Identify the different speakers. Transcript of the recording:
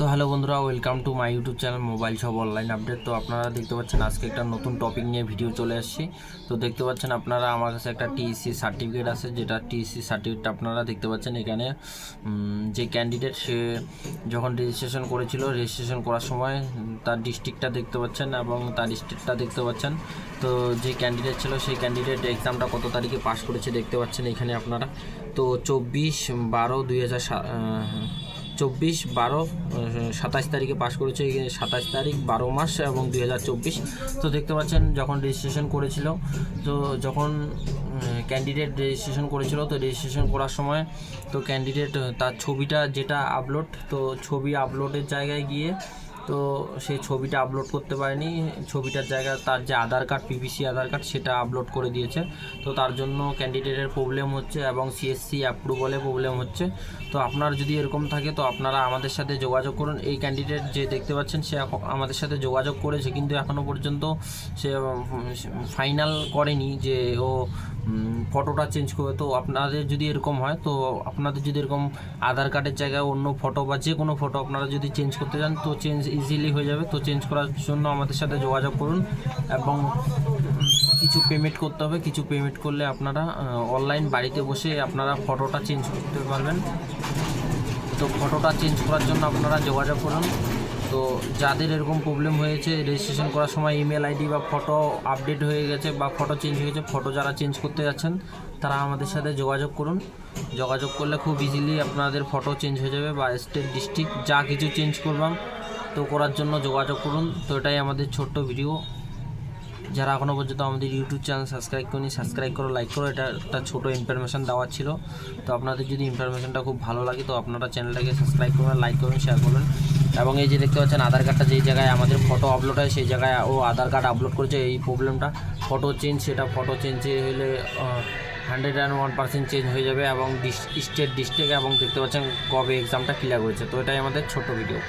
Speaker 1: তো হ্যালো বন্ধুরা welcome to my YouTube channel mobile সব অনলাইন আপডেট তো আপনারা দেখতে পাচ্ছেন আজকে একটা নতুন টপিক নিয়ে ভিডিও চলে আসছি। তো দেখতে পাচ্ছেন আপনারা, আমার কাছে একটা টিএসসি সার্টিফিকেট আছে, যেটা টিএসসি সার্টিফিকেটটা আপনারা দেখতে পাচ্ছেন এখানে। যে ক্যান্ডিডেট সে যখন রেজিস্ট্রেশন করেছিল রেজিস্ট্রেশন করার সময় তার ডিস্ট্রিক্টটা দেখতে পাচ্ছেন এবং তার স্টেটটা দেখতে পাচ্ছেন। তো যে ক্যান্ডিডেট ছিল, সেই ক্যান্ডিডেট এক্সামটা কত তারিখে পাস করেছে দেখতে পাচ্ছেন এখানে আপনারা। তো চব্বিশ বারো দুই হাজার চব্বিশ বারো সাতাশ তারিখে পাস করেছে সাতাশ তারিখ বারো মাস এবং দুই হাজার চব্বিশ। তো দেখতে পাচ্ছেন যখন রেজিস্ট্রেশন করেছিল, তো যখন ক্যান্ডিডেট রেজিস্ট্রেশন করেছিল, তো রেজিস্ট্রেশন করার সময় তো ক্যান্ডিডেট তার ছবিটা যেটা আপলোড তো ছবি আপলোডের জায়গায় গিয়ে তো সেই ছবিটা আপলোড করতে পারেনি। ছবিটার জায়গায় তার যে Aadhaar card PVC Aadhaar card সেটা আপলোড করে দিয়েছে। তো তার জন্য ক্যান্ডিডেটের প্রবলেম হচ্ছে এবং সিএসসি অ্যাপ্রুভালে প্রবলেম হচ্ছে। তো আপনার যদি এরকম থাকে তো আপনারা আমাদের সাথে যোগাযোগ করুন। এই ক্যান্ডিডেট যে দেখতে পাচ্ছেন সে আমাদের সাথে যোগাযোগ করেছে, কিন্তু এখনও পর্যন্ত সে ফাইনাল করেনি যে ও ফটোটা চেঞ্জ করবে। তো আপনাদের যদি এরকম হয়, তো আপনাদের যদি এরকম আধার কার্ডের জায়গায় অন্য ফটো বা যে কোনো ফটো আপনারা যদি চেঞ্জ করতে চান, তো চেঞ্জ ইজিলি হয়ে যাবে। তো চেঞ্জ করার জন্য আমাদের সাথে যোগাযোগ করুন এবং কিছু পেমেন্ট করতে হবে। কিছু পেমেন্ট করলে আপনারা অনলাইন বাড়িতে বসে আপনারা ফটোটা চেঞ্জ করতে পারবেন। তো ফটোটা চেঞ্জ করার জন্য আপনারা যোগাযোগ করুন। তো যাদের এরকম প্রবলেম হয়েছে রেজিস্ট্রেশন করার সময় ইমেল আইডি বা ফটো আপডেট হয়ে গেছে বা ফটো চেঞ্জ হয়ে গেছে ফটো যারা চেঞ্জ করতে যাচ্ছেন, তারা আমাদের সাথে যোগাযোগ করুন। যোগাযোগ করলে খুব ইজিলি আপনাদের ফটো চেঞ্জ হয়ে যাবে বা স্টেট ডিস্ট্রিক্ট যা কিছু চেঞ্জ করবাম তো করার জন্য যোগাযোগ করুন। তো এটাই আমাদের ছোট্ট ভিডিও যারা এখনও পর্যন্ত আমাদের ইউটিউব চ্যানেল সাবস্ক্রাইব করেনি সাবস্ক্রাইব করো লাইক করো। এটা একটা ছোটো ইনফরমেশান দেওয়ার ছিল। তো আপনাদের যদি ইনফরমেশানটা খুব ভালো লাগে, তো আপনারা চ্যানেলটাকে সাবস্ক্রাইব করবেন লাইক করবেন শেয়ার করবেন এবং এই যে দেখতে পাচ্ছেন আধার কার্ডটা যেই জায়গায় আমাদের ফটো আপলোড হয়, সেই জায়গায় ও আধার কার্ড আপলোড করেছে। এই প্রবলেমটা ফটো চেঞ্জ সেটা ফটো চেঞ্জ হলে hundred and one percent change হয়ে যাবে এবং স্টেট ডিস্ট্রিক্ট এবং দেখতে পাচ্ছেন কবে এক্সামটা ক্লিয়ার করেছে। তো এটাই আমাদের ছোট ভিডিও